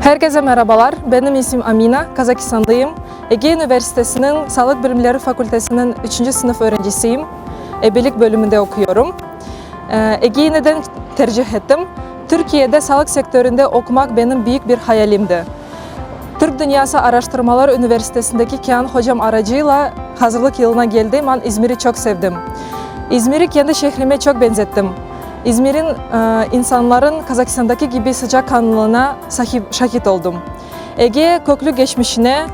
Herkese merhabalar. Benim isim Amina, Kazakistan'dayım. Ege Üniversitesi'nin Sağlık Bilimleri Fakültesi'nin 3. sınıf öğrencisiyim. Ebelik bölümünde okuyorum. Ee, Ege'yi neden tercih ettim? Türkiye'de sağlık sektöründe okumak benim büyük bir hayalimdi. Türk Dünyası Araştırmalar Üniversitesi'ndeki Kian hocam aracıyla hazırlık yılına geldiğim an İzmir'i çok sevdim. İzmir'i kendi şehrime çok benzettim. İzmir'in e, insanların Kazakistan'daki gibi sıcakkanlılığına sahip, şahit oldum. Ege köklü geçmişine,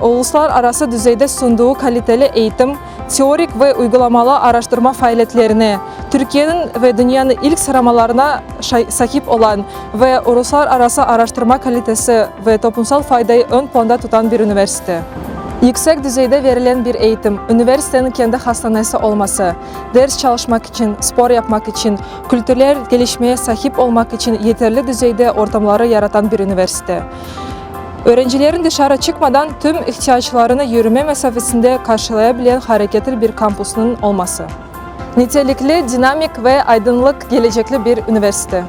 uluslararası düzeyde sunduğu kaliteli eğitim, teorik ve uygulamalı araştırma faaliyetlerine, Türkiye'nin ve dünyanın ilk sıralamalarına şa- sahip olan ve uluslararası araştırma kalitesi ve toplumsal faydayı ön planda tutan bir üniversite. Yüksek düzeyde verilen bir eğitim, üniversitenin kendi hastanesi olması, ders çalışmak için, spor yapmak için, kültürel gelişmeye sahip olmak için yeterli düzeyde ortamları yaratan bir üniversite. Öğrencilerin dışarı çıkmadan tüm ihtiyaçlarını yürüme mesafesinde karşılayabilen hareketli bir kampüsünün olması. Nitelikli, dinamik ve aydınlık gelecekli bir üniversite.